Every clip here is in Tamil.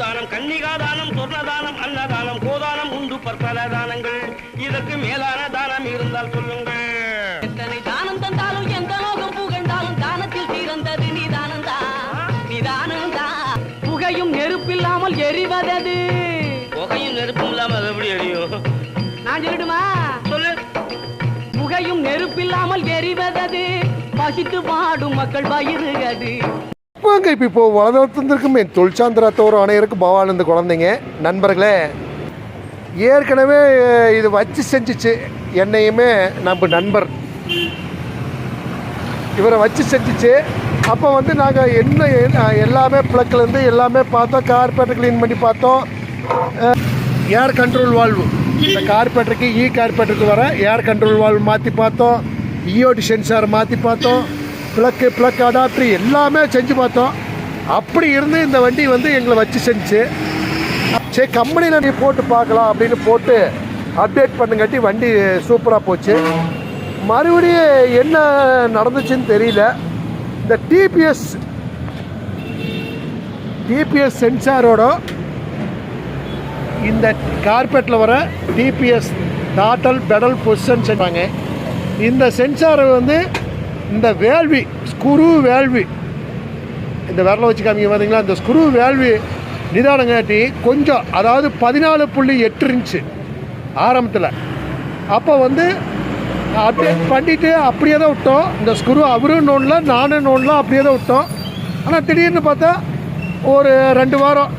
பூதானம் கன்னிகாதானம் சொர்ணதானம் அன்னதானம் கோதானம் உண்டு பற்பல தானங்கள். இதற்கு மேலான தானம் இருந்தால் சொல்லுங்கள். எத்தனை தானம் தந்தாலும் எந்த லோகம் புகழ்ந்தாலும் தானத்தில் சிறந்தது நிதானம் தான் நிதானம் தான் புகையும் நெருப்பில்லாமல் எரிவதது? புகையும் நெருப்பும் இல்லாம அது எப்படி எரியும்? நான் சொல்லட்டுமா சொல்லு. புகையும் நெருப்பில்லாமல் எரிவதது? பசித்து பாடும் மக்கள் பயிருகது வாங்க இப்போ இப்போ வளர்ந்துருக்குமே. என் தொழிற்சாந்திரத்தோர் அனைவருக்கும் பவானந்த குழந்தைங்க. நண்பர்களே ஏற்கனவே இது வச்சு செஞ்சிச்சு. என்னையுமே நம்ம நண்பர். இவரை வச்சு செஞ்சிச்சு. அப்போ வந்து நாங்கள் என்ன எல்லாமே ப்ளக்லேருந்து எல்லாமே பார்த்தோம். கார்பேட்டை க்ளீன் பண்ணி பார்த்தோம். ஏர் கண்ட்ரோல் வால்வு இந்த கார்பேட்டருக்கு இ கார்பேட்டருக்கு வர ஏர் கண்ட்ரோல் வால்வு மாற்றி பார்த்தோம். இஓடி சென்சார் மாற்றி பார்த்தோம். ப்ளக்கு பிளக் அடாப்டர் எல்லாமே செஞ்சு பார்த்தோம். அப்படி இருந்து இந்த வண்டி வந்து எங்களை வச்சு செஞ்சு சரி கம்பெனியில் நீ போட்டு பார்க்கலாம் அப்படின்னு போட்டு அப்டேட் பண்ணுங்காட்டி வண்டி சூப்பராக போச்சு. மறுபடியும் என்ன நடந்துச்சுன்னு தெரியல. இந்த டிபிஎஸ் டிபிஎஸ் சென்சாரோட இந்த கார்பெட்டில் வர டிபிஎஸ் டாட்டல் பெடல் பொசிஷன் சொல்கிறாங்க இந்த சென்சாரை வந்து இந்த வேள்வி ஸ்குரு வேள்வி. இந்த விரலை வச்சு காமிங்க பார்த்தீங்களா இந்த ஸ்க்ரூ வேள்வி நிதானங்காட்டி கொஞ்சம் அதாவது பதினாலு புள்ளி எட்டு இருந்துச்சு ஆரம்பத்தில். அப்போ வந்து அப்டேட் பண்ணிவிட்டு அப்படியே தான் விட்டோம். இந்த ஸ்க்ரூ அவரும் நோண்டல நானும் நோண்டல அப்படியே தான் விட்டோம். ஆனால் திடீர்னு பார்த்தா ஒரு ரெண்டு வாரம்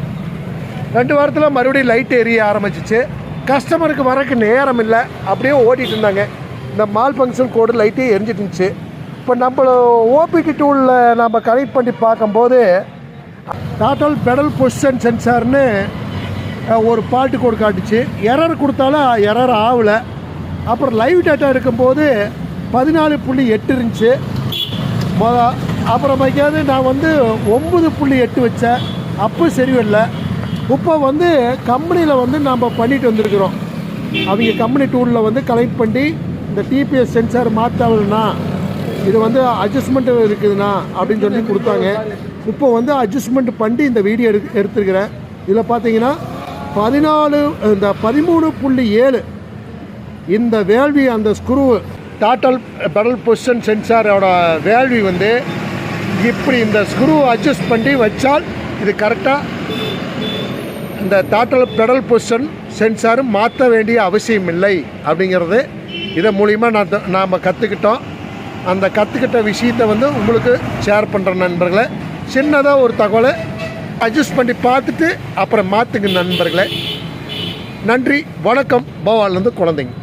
ரெண்டு வாரத்தில் மறுபடியும் லைட் எரிய ஆரம்பிச்சிச்சு. கஸ்டமருக்கு வரக்கு நேரம் இல்லை. அப்படியே ஓட்டிகிட்டு இருந்தாங்க. இந்த மால் ஃபங்க்ஷன் கோடு லைட்டே எரிஞ்சிட்டு இருந்துச்சு. இப்போ நம்ம ஓபிடி டூலில் நம்ம கனெக்ட் பண்ணி பார்க்கும்போது டாட்டல் பெடல் பொசிஷன் சென்சார்னு ஒரு பாட்டு கோடு காட்டுச்சு. எரர் கொடுத்தாலும் எரர் ஆகலை. அப்புறம் லைவ் டேட்டா இருக்கும்போது பதினாலு புள்ளி எட்டு இருந்துச்சு. மொத அப்புறமேக்காவது நான் வந்து ஒம்பது புள்ளி எட்டு வச்சேன். அப்போ சரி இப்போ வந்து கம்பெனியில் வந்து நம்ம பண்ணிட்டு வந்திருக்கிறோம். அவங்க கம்பெனி டூலில் வந்து கலெக்ட் பண்ணி இந்த டிபிஎஸ் சென்சார் மாற்றலன்னா இது வந்து அட்ஜஸ்ட்மெண்ட்டு இருக்குதுண்ணா அப்படின்னு சொல்லி கொடுத்தாங்க. இப்போ வந்து அட்ஜஸ்ட்மெண்ட் பண்ணி இந்த வீடியோ எடு எடுத்துருக்கிறேன். இதில் பார்த்தீங்கன்னா பதினாலு இந்த பதிமூணு புள்ளி ஏழு இந்த வேள்வி அந்த ஸ்க்ரூ டாட்டல் பெடல் பொசிஷன் சென்சாரோட வேள்வி வந்து இப்படி இந்த ஸ்க்ரூ அட்ஜஸ்ட் பண்ணி வச்சால் இது கரெக்டாக இந்த டாட்டல் பெடல் பொசிஷன் சென்சாரும் மாற்ற வேண்டிய அவசியம் இல்லை அப்படிங்கிறது இதை மூலிமா நான் நாம் கற்றுக்கிட்டோம் அந்த கற்றுக்கிட்ட விஷயத்தை வந்து உங்களுக்கு ஷேர் பண்ணுற நண்பர்களை. சின்னதாக ஒரு தகவலை அட்ஜஸ்ட் பண்ணி பார்த்துட்டு அப்புறம் மாற்றுங்க நண்பர்களே. நன்றி வணக்கம். பவாலேருந்து குழந்தைங்க.